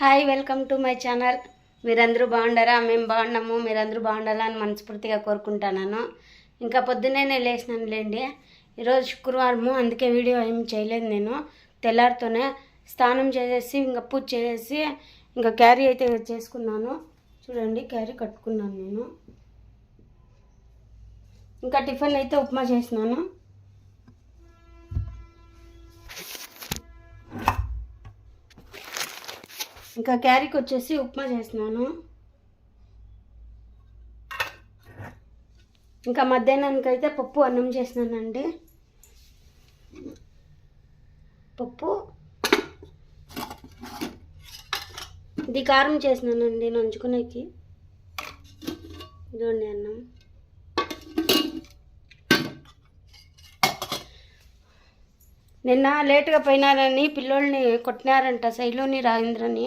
Hi welcome to my channel. మీరందరూ బాగుండారా? మేము బాగున్నాము. మీరందరూ బాగుండాలని మనస్ఫూర్తిగా కోరుకుంటున్నాను ఇంకా పొద్దున్నే లేచినానులేండి ఈరోజు శుక్రవారము అందుకే వీడియో ఏం చేయలేదు నేను. తెల్లారితోనే స్నానం చేసేసి ఇంకా పూజ చేసేసి ఇంకా క్యారీ అయితే చేసుకున్నాను. చూడండి క్యారీ కట్టుకున్నాను నేను. ఇంకా టిఫిన్ అయితే ఉప్మా చేసినాను. ఇంకా క్యారీకి వచ్చేసి ఉప్మా చేసినాను ఇంకా మధ్యాహ్నానికి అయితే పప్పు అన్నం చేసినానండి పప్పు. ఇది కారం చేసినానండి నంచుకునేకి. ఇదిగోండి అన్నం. నిన్న లేటుగా పోయినారని పిల్లోళ్ళని కొట్టినారంట శైలుని రాజేంద్రని.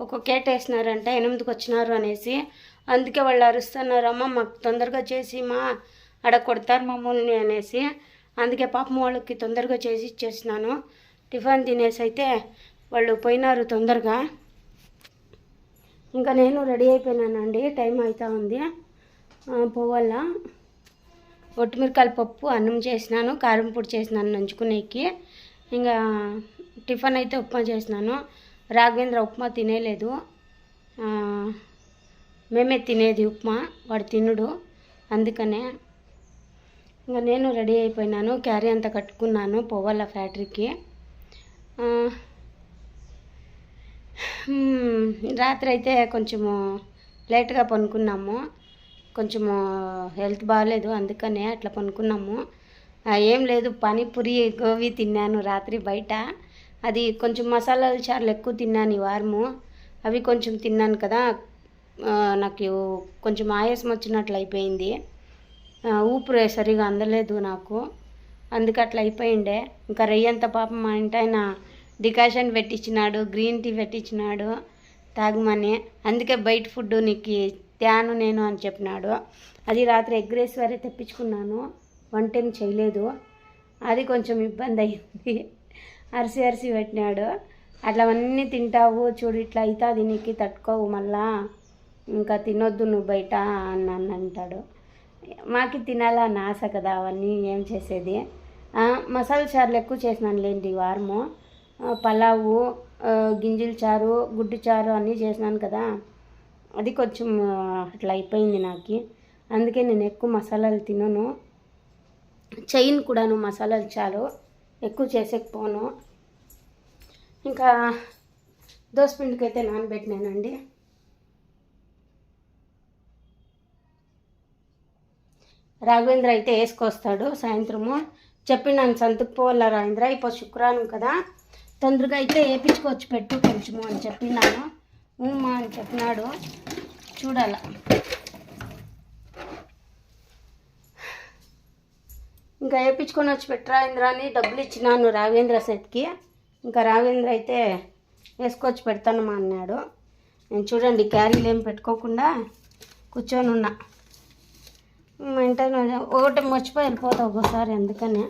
ఒక కేట వేసినారంట ఎనిమిదికి వచ్చినారు అనేసి. అందుకే వాళ్ళు అరుస్తున్నారమ్మ మాకు తొందరగా చేసి మా ఆడ కొడతారు మమ్మల్ని అనేసి. అందుకే పాపం వాళ్ళకి తొందరగా చేసి ఇచ్చేసినాను. టిఫిన్ తినేసి అయితే వాళ్ళు పోయినారు తొందరగా. ఇంకా నేను రెడీ అయిపోయినానండి టైం అవుతా ఉంది. పోవాల? పోవాలా ఒట్టిమిరకాయల పప్పు అన్నం చేసినాను కారం పొడి చేసినాను నంచుకునేకి. ఇంకా టిఫిన్ అయితే ఉప్మా చేసినాను. రాఘవేంద్ర ఉప్మా తినేలేదు. మేమే తినేది ఉప్మా వాడు తినుడు. అందుకనే ఇంకా నేను రెడీ అయిపోయినాను క్యారీ అంతా కట్టుకున్నాను పొవ్వాల ఫ్యాక్టరీకి. రాత్రి అయితే కొంచెము లేట్గా పనుకున్నాము. కొంచెము హెల్త్ బాగాలేదు అందుకనే అట్లా పనుకున్నాము. ఏం లేదు పానీపూరి గోబీ తిన్నాను రాత్రి బయట. అది కొంచెం మసాలాలు చార్లు ఎక్కువ తిన్నాను ఈ వారము. అవి కొంచెం తిన్నాను కదా. నాకు కొంచెం ఆయాసం వచ్చినట్లు అయిపోయింది. ఊపిరి సరిగా అందలేదు నాకు. అందుకే అట్లా అయిపోయిండే. ఇంకా రెయ్యంత పాపం మా ఇంటి ఆయన డికాషన్ పెట్టించినాడు గ్రీన్ టీ పెట్టించినాడు తాగమని. అందుకే బయట ఫుడ్ నీకు తేను నేను అని చెప్పినాడు. అది రాత్రి ఎగ్ రైస్ వరే తెప్పించుకున్నాను. వంట ఏం చేయలేదు. అది కొంచెం ఇబ్బంది అయింది. అరిసి అరిసి పెట్టినాడు. అట్లావన్నీ తింటావు. చూడు ఇట్లా అయితే దీనికి తట్టుకోవు మళ్ళా. ఇంకా తినొద్దు నువ్వు బయట అని అంటాడు. మాకి తినాలని ఆశ కదా అవన్నీ ఏం చేసేది. మసాలా చారులు ఎక్కువ చేసినాను లేండి ఈ వారము. పలావు గింజల చారు గుడ్డు చారు అన్నీ చేసినాను కదా. అది కొంచెం అట్లా అయిపోయింది నాకు. అందుకే నేను ఎక్కువ మసాలాలు తినను. చైన్ కూడాను మసాలాలు చాలు. ఎక్కువ చేసేకపోను. ఇంకా దోసపిండికి అయితే నానబెట్టినానండి. రాఘవేంద్ర అయితే వేసుకొస్తాడు సాయంత్రము. చెప్పినాను సంతకు పోవాల రాఘవేంద్ర? ఇప్పుడు శుక్రవారం కదా. తొందరగా అయితే వేపించుకొచ్చి పెట్టు కొంచెము అని చెప్పినాను. ఉమ్మా అని చెప్పినాడు. చూడాల. ఇంకా వేయించుకొని వచ్చి పెట్టు ఇంద్ర అని డబ్బులు ఇచ్చినాను రాఘవేంద్ర సెట్కి ఇంకా రాఘవేంద్ర అయితే వేసుకొచ్చి పెడతానమ్మా అన్నాడు. నేను చూడండి క్యారీలు ఏం పెట్టుకోకుండా కూర్చొని ఉన్నా. వెంటనే ఒకటి మర్చిపోయి వెళ్ళిపోతా ఒక్కోసారి అందుకనే.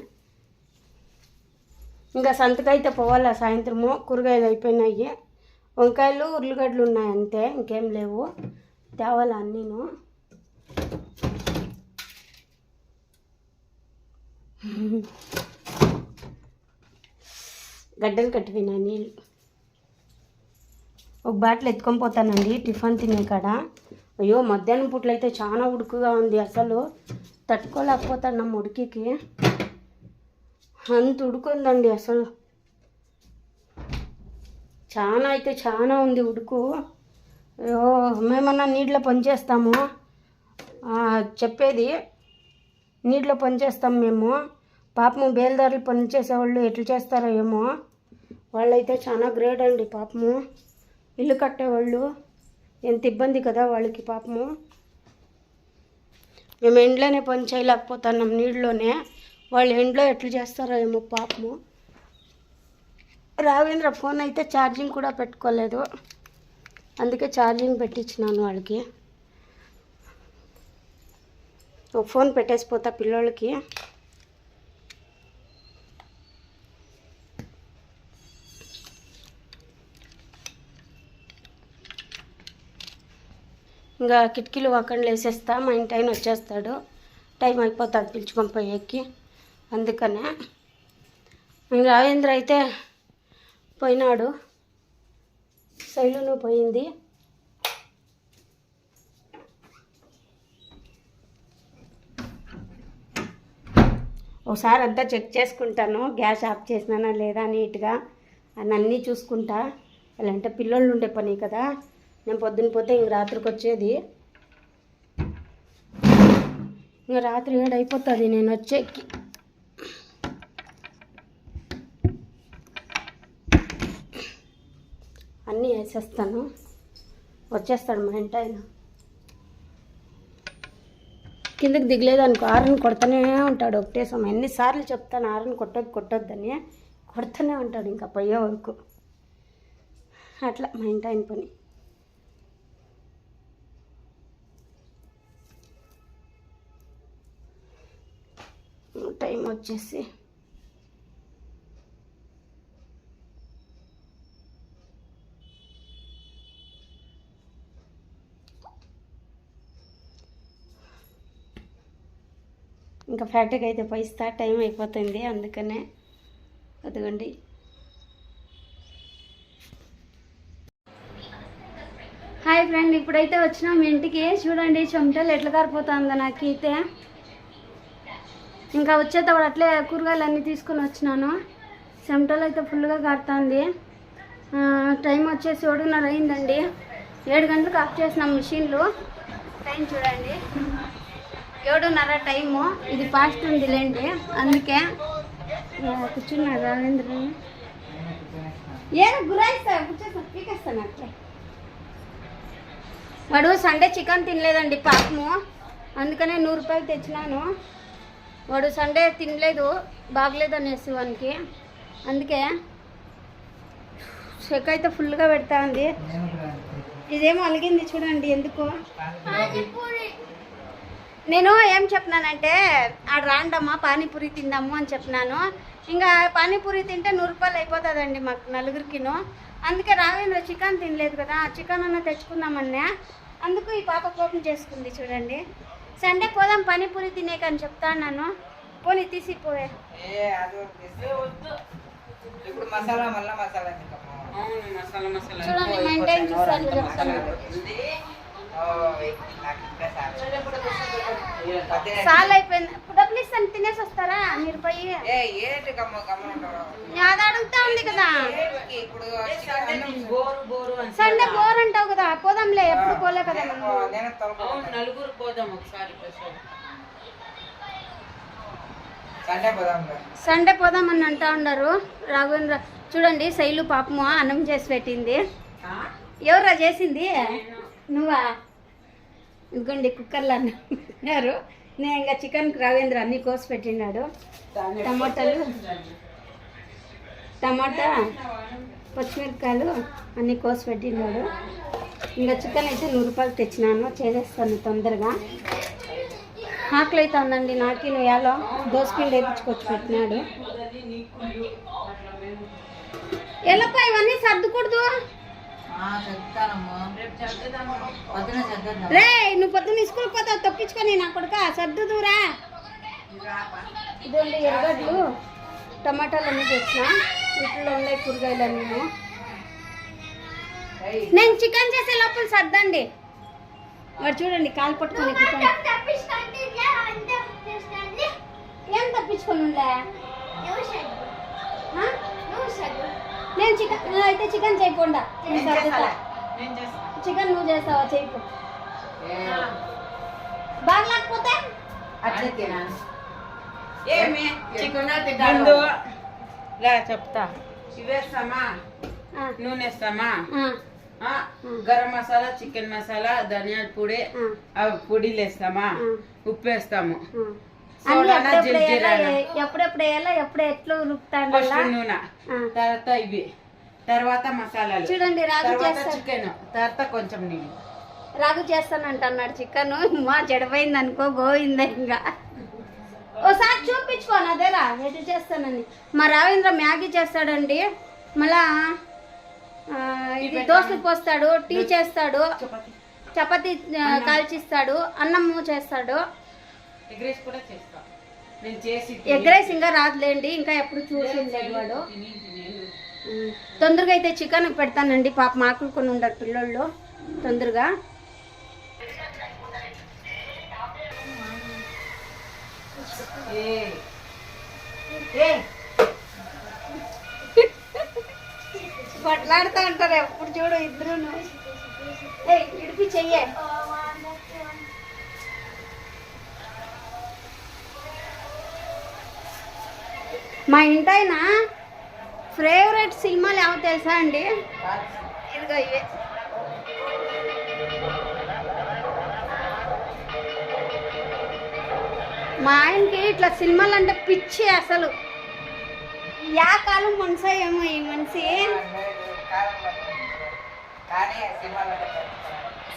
ఇంకా సంతకైతే పోవాలా సాయంత్రము కూరగాయలు అయిపోయినాయి. వంకాయలు ఉర్లగడ్డలు ఉన్నాయి అంతే ఇంకేం లేవు. తేవాలా అన్నీను. గడ్డలు కట్టిపోయినా నీళ్ళు. ఒక బాటిల్ ఎత్తుకొని పోతానండి టిఫిన్ తినే కాడ. అయ్యో మధ్యాహ్నం పూటలు అయితే చాలా ఉడుకుగా ఉంది అసలు. తట్టుకోలేకపోతాను ఉడికికి అంత ఉడుకుందండి అసలు. చాలా అయితే చాలా ఉంది ఉడుకు. అయ్యో మేమన్నా నీటిలో పనిచేస్తాము? చెప్పేది నీటిలో పనిచేస్తాం మేము. పాపము బేల్దారులు పనిచేసేవాళ్ళు ఎట్లు చేస్తారో ఏమో. వాళ్ళైతే చాలా గ్రేట్ అండి పాపము. ఇల్లు కట్టేవాళ్ళు. ఎంత ఇబ్బంది కదా వాళ్ళకి పాపము. మేము ఎండ్లోనే పని చేయలేకపోతున్నాం నీళ్ళలోనే వాళ్ళు ఎండ్లో ఎట్లా చేస్తారో ఏమో పాపము. రావేంద్ర ఫోన్ అయితే ఛార్జింగ్ కూడా పెట్టుకోలేదు. అందుకే ఛార్జింగ్ పెట్టించినాను వాళ్ళకి. ఫోన్ పెట్టేసిపోతా పిల్లోళ్ళకి. ఇంకా కిటికీలు వాకండ్లు వేసేస్తా మా ఇంటి ఆయన వచ్చేస్తాడు. టైం అయిపోతుంది పిలుచుకొని పోయేకి అందుకనే రావేంద్ర అయితే పోయినాడు. శైలును పోయింది. ఒకసారి అంతా చెక్ చేసుకుంటాను. గ్యాస్ ఆఫ్ చేసినానా లేదా నీట్గా. అని అన్నీ చూసుకుంటా. అంటే పిల్లలు ఉండే పని కదా. నేను పొద్దున పోతే ఇంక రాత్రికి వచ్చేది. ఇంక రాత్రి ఏడు అయిపోతుంది. నేను వచ్చేకి. అన్నీ వేసేస్తాను. వచ్చేస్తాడు మా ఇంటి ఆయన. కిందకి దిగలేదనుకో అనుకో ఆరని కొడతానే ఉంటాడు ఒకటే సమయం. ఎన్నిసార్లు చెప్తాను ఆరని కొట్టొద్దు కొట్టొద్దని కొడుతూనే ఉంటాడు ఇంకా పోయే వరకు. అట్లా మా ఇంటి ఆయన పని. టైం వచ్చేసి ఇంకా ఫ్యాక్టరీకి అయితే పోయిస్తా టైం అయిపోతుంది అందుకనే అదిగోండి. హాయ్ ఫ్రెండ్ ఇప్పుడైతే వచ్చినాం ఇంటికి. చూడండి చెమటలు ఎట్లా కారిపోతుందో నాకైతే. ఇంకా వచ్చేటప్పుడు అట్లే కూరగాయలు అన్నీ తీసుకొని వచ్చినాను. చెమటలు అయితే ఫుల్గా కారుతుంది. టైం వచ్చేసి ఏడున్నర అయిందండి. ఏడు గంటలకు ఆఫ్ చేసినాం మిషన్లు. టైం చూడండి. ఏడున్నర టైము. ఇది ఫాస్ట్ ఉంది లేండి. అందుకే ఆ, కూర్చున్నాడు రాజేంద్ర. ఏం గురాయిస్తా కూర్చోస్తా పీకేస్తాను అట్లే. వాడు సండే చికెన్ తినలేదండి పాపము. అందుకనే నూరు రూపాయలు తెచ్చినాను. వాడు సండే తినలేదు బాగలేదు అనేసి వానికి. అందుకే చెక్ అయితే ఫుల్గా పెడతా ఉంది. ఇదేమో అలిగింది చూడండి ఎందుకు. నేను ఏం చెప్పినానంటే ఆడ రాండమ్మా పానీపూరి తిందాము అని చెప్పినాను. ఇంకా పానీపూరి తింటే నూరు రూపాయలు అయిపోతుందండి మాకు నలుగురికిను. అందుకే రావేంద్ర చికెన్ తినలేదు కదా చికెన్ అన్న తెచ్చుకుందామన్నా. అందుకు ఈ పాప కోపం చేసుకుంది చూడండి. సండే పోదాం పానీపూరి తినేకని చెప్తాను పోనీ తీసిపోయే ఏ అది వద్దు. ఇప్పుడు మసాలా మళ్ళా మసాలా ఎందుకమ్మా? చూడండి మెయింటైన్ చూసాను సాల్ అయిపోయింది డబ్బులు ఇస్తాను తినేసి వస్తారా మీరు పోయి అది అడుగుతా ఉంది కదా సండే బోర్ అంటావు కదా పోదాంలే ఎప్పుడు పోలే కదా నలుగురు పోదాం ఒకసారి సండే పోదాం సండే పోదామని అంటా ఉన్నారు రాఘవేంద్ర చూడండి శైలు పాపము అన్నం చేసి పెట్టింది ఎవరా చేసింది? నువ్వా? ఇదిగోండి కుక్కర్లో అన్నారు నేను ఇంకా చికెన్ రాఘవేంద్ర అన్ని కోసి పెట్టినాడు. టమాటాలు టమాటా పచ్చిమిరపకాయలు అన్ని కోసి పెట్టినాడు. ఇంకా చికెన్ అయితే నూరు రూపాయలు తెచ్చినాను. చేసేస్తాను తొందరగా. ఆకలి అయితే ఉందండి నాకి. నువ్వు ఎలా దోసపిండి వేపించుకొచ్చి పెట్టినాడు. ఎల్లప్ప ఇవన్నీ సర్దుకూడదు. రే నువ్వు పొద్దున్న స్కూల్ పోతావు తప్పించుకొని నా కొడుక సర్దుదురా ఇదండి ఎర్రగడ్డలు? టమాటాలు అన్నీ తెచ్చిన. వీటిలో ఉన్నాయి కూరగాయలు అన్నీ నేను చికెన్ చేసే లోపల సర్దండి. మరి చూడండి కాలు పట్టుకొని చికెన్ ఏం తప్పించుకొని ఉండే? నేను చికెన్ అయితే చికెన్ చేయకుండా చికెన్ నువ్వు చేస్తావా చేయకు బాగా లేకపోతే? అట్లే. ఏమి చికెన్ లే చెప్తా. ఇవేస్తామా? నూనె వేస్తామా గరం మసాలా చికెన్ మసాలా ధనియాల పొడి పొడిలు వేస్తామా. ఉప్పు వేస్తాము. అన్ని ఎప్పుడెప్పుడు వేయాలా ఎప్పుడెప్పుడు వేయాలా ఎప్పుడు ఎట్లా నూనె. తర్వాత ఇవి. తర్వాత మసాలాలు. చూడండి రాగు చేస్తాను చికెన్. తర్వాత కొంచెం నీళ్ళు రాగు చేస్తానంట అన్నాడు చికెన్. మా చెడిపోయింది అనుకో గోవింద ఇంకా. ఓసారి చూపించుకోను అదేరా ఎటు చేస్తానని. మా రావేంద్ర మ్యాగీ చేస్తాడండి. మళ్ళా ఇది దోశలు పోస్తాడు టీ చేస్తాడు. చపాతి. కాల్చిస్తాడు. అన్నము చేస్తాడు. కూడా చేస్తా. నేను చేసి ఎగ్ రైస్ ఇంకా రాదులేండి ఇంకా ఎప్పుడు చూసిండలేదు వాడు. తొందరగా అయితే చికెన్ పెడతానండి పాప మాకులు కొని ఉండరు పిల్లోళ్ళు తొందరగా. ఏ కొట్లాడుతూ ఉంటారు ఎప్పుడు చూడు ఇద్దరు ఇడిపి చెయ్యే. మా ఇంటాయన ఫేవరెట్ సినిమాలు ఏమో తెలుసా అండి? ఇదిగో ఇవే. మా ఆయనకి ఇట్లా సినిమాలు అంటే పిచ్చి అసలు. యా కాలం మనసా ఏమో ఈ మనిషి.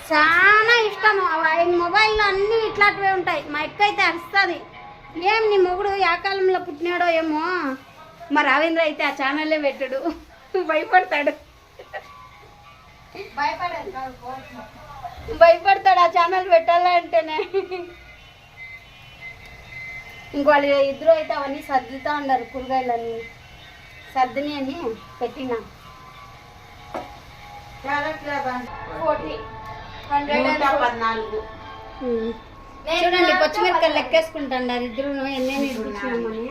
చాలా ఇష్టం. ఆయన మొబైల్లో అన్నీ ఇట్లాంటివే ఉంటాయి. మా ఎక్క అయితే అరుస్తుంది. ఏం నీ మొగుడు యా కాలంలో పుట్టినాడో ఏమో? మా రవీంద్ర అయితే ఆ ఛానల్లే పెట్టాడు. భయపడతాడు. భయపడతాడు ఆ ఛానల్ పెట్టాలంటేనే ఇంక వాళ్ళు ఇద్దరు అయితే అవన్నీ సర్దుతా ఉన్నారు కూరగాయలన్నీ. సర్దిని అని పెట్టినా. ఫోర్టీ. నూట పద్నాలుగు. చూడండి పచ్చిమిరపకాయలు లెక్కేసుకుంటాండారు ఇద్దరు ఎన్నేమి ఇచ్చినామని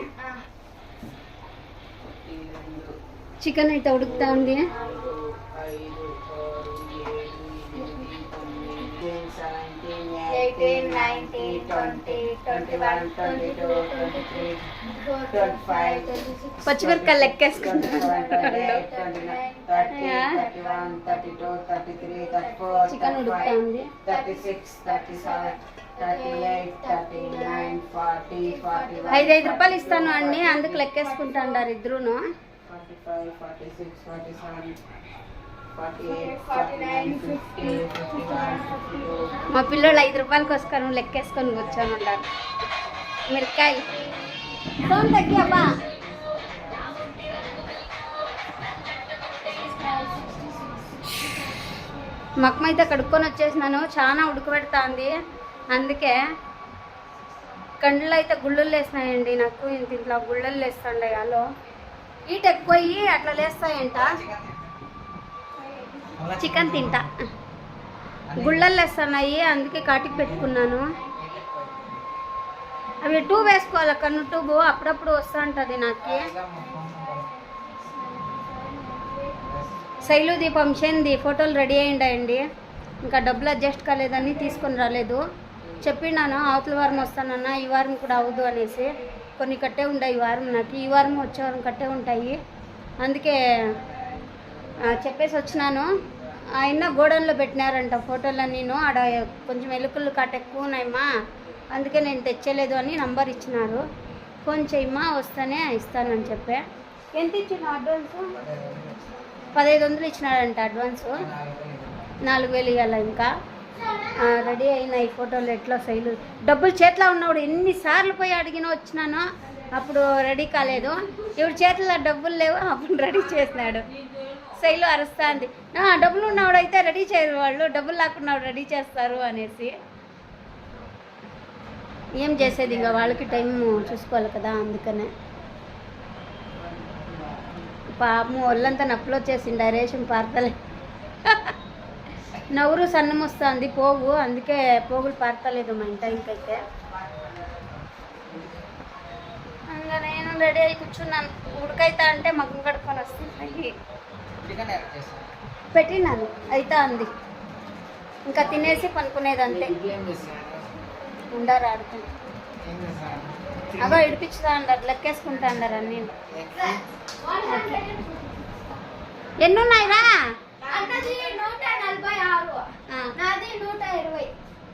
చికెన్ అయితే ఉడుకుతా ఉంది. Eighteen nineteen twenty twenty one twenty two twenty three twenty five పచ్చిమిరపకాయలు లెక్కేసుకుంటారు చికెన్ ఉడుకుతా ఉంది. ఐదు ఐదు రూపాయలు ఇస్తాను అండి అందుకు లెక్కేసుకుంటాండారు ఇద్దరును. మా పిల్లలు ఐదు రూపాయలకి వస్తారు లెక్కేసుకొని కూర్చొని ఉన్నారు మిరకాయ అబ్బా. మక్కమైతే కడుక్కొని వచ్చేసినాను చాలా ఉడకబెడతాంది. అందుకే కండ్లు అయితే గుళ్ళలు లేస్తాయండి నాకు. ఇంత ఇంట్లో గుళ్ళలు లేస్తుండే అలో ఈట ఎక్కువయ్యి అట్లా లేస్తాయంట. చికెన్ తింటా. గుళ్ళలు వేస్తున్నాయి అందుకే కాటికి పెట్టుకున్నాను. అవి ట్యూబ్ వేసుకోవాలి కన్ను ట్యూబ్ అప్పుడప్పుడు వస్తూ ఉంటుంది నాకు. శైలు దీపం చేయండి ఫోటోలు రెడీ అయ్యిండాయండి ఇంకా డబ్బులు అడ్జస్ట్ కాలేదని తీసుకొని రాలేదు. చెప్పినాను అవతల వారం వస్తానన్నా ఈ వారం కూడా అవ్వదు అనేసి కొన్ని కట్టే ఉంటాయి ఈ వారం నాకు. ఈ వారం వచ్చే వారం కట్టే ఉంటాయి. అందుకే చెప్పేసి వచ్చినాను. ఆయన గోడౌన్లో పెట్టినారంట ఫోటోలు నేను ఆడ కొంచెం ఎలుకలు కట్ట ఎక్కువ ఉన్నాయమ్మా. అందుకే నేను తెచ్చలేదు అని నంబర్ ఇచ్చినారు. ఫోన్ చేయమ్మా వస్తానే ఇస్తానని చెప్పే. ఎంత ఇచ్చిన అడ్వాన్స్? పదహైదు వందలు ఇచ్చినాడంట అడ్వాన్స్. నాలుగు వేలు ఇవ్వాలి ఇంకా? రెడీ అయిన ఈ ఫోటోలు ఎట్లా సైలు డబ్బులు చేతిలో ఉన్నప్పుడు ఎన్నిసార్లు పోయి అడిగినా వచ్చినాను అప్పుడు రెడీ కాలేదు. ఇప్పుడు చేతిలో డబ్బులు లేవు అప్పుడు రెడీ చేసినాడు. శైలు అరుస్తాంది. "ఆ, డబ్బులు ఉన్నవాడు అయితే రెడీ చేయరు వాళ్ళు. డబ్బులు లేకున్నవాడు రెడీ చేస్తారు అనేసి. ఏం చేసేది? ఇంకా వాళ్ళకి టైం చూసుకోవాలి కదా అందుకనే. పాపం ఒళ్ళంతా నప్పులో వచ్చేసింది. రేషన్ పార్తలే. నవ్వురు సన్నం వస్తుంది పోగు అందుకే పోగులు పారతలేదు మా ఇంట ఇంకైతే. ఇంకా నేను రెడీ అయి కూర్చున్నాను. ఉడకైతా అంటే మగ్గం కడుక్కొని చేస్తాను పెట్టినాను. అయితా అంది ఇంకా తినేసి పనుకునేది అంతే ఉండారు చేస్తాను అగో ఇడిపించుతా అంటారు లెక్కేసుకుంటా అంటారు అన్ని. ఎన్నున్నాయిరా అన్నది నూట నలభై ఆరు. ఆ. నాది నూట ఇరవై.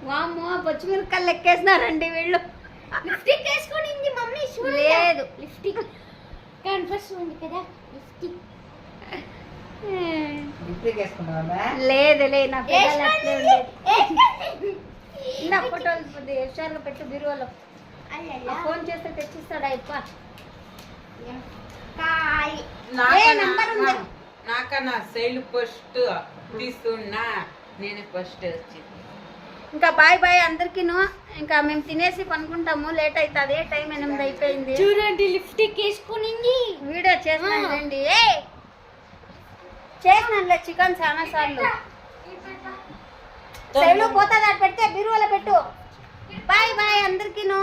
వామ్మో పచ్చిమిరపకాయలు లెక్కేసినారండి వీళ్ళు. లిప్స్టిక్ వేసుకునింది మమ్మీ లేదు. లిప్స్టిక్. కనిపిస్తుంది కదా లిప్స్టిక్. లేదు లే నా పిల్లలు అట్లే ఉండేది. నా ఫోటోలు హుషారుగా పెట్టు బీరువాలో. ఫోన్ చేస్తే తెచ్చిస్తాడా ఇప్ప ఏ, నంబర్ ఉంది. నాకన్నా శైలు ఫస్ట్ తీస్తున్నా నేను ఫస్ట్ వచ్చింది. ఇంకా బాయ్ బాయ్ అందరికీను ఇంకా మేము తినేసి పనుకుంటాము లేట్ అవుతుంది టైం ఎనిమిది అయిపోయింది. చూడండి లిప్స్టిక్ వేసుకునింది వీడియో ఏ! చేసినానులే చికెన్ చాలా సార్లు. సెలవు పోతుంది అటు పెడితే బీరువాలో పెట్టు. బాయ్ బాయ్ అందరికీను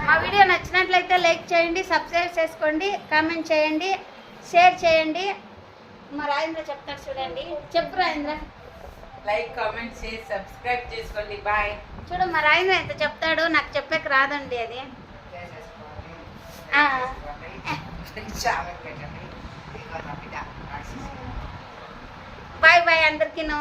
మా వీడియో నచ్చినట్లయితే లైక్ చేయండి సబ్స్క్రైబ్ చేసుకోండి కామెంట్ చేయండి. షేర్ చేయండి. మా రాజేంద్ర చెప్తాడు చూడండి. చెప్పు రాజేంద్ర. లైక్ కామెంట్ చేసి సబ్స్క్రైబ్ చేసుకోండి. బాయ్ చూడు మా రాజేంద్ర ఎంత చెప్తాడు నాకు చెప్పేకి రాదండి అది. Bye bye అందరికీను.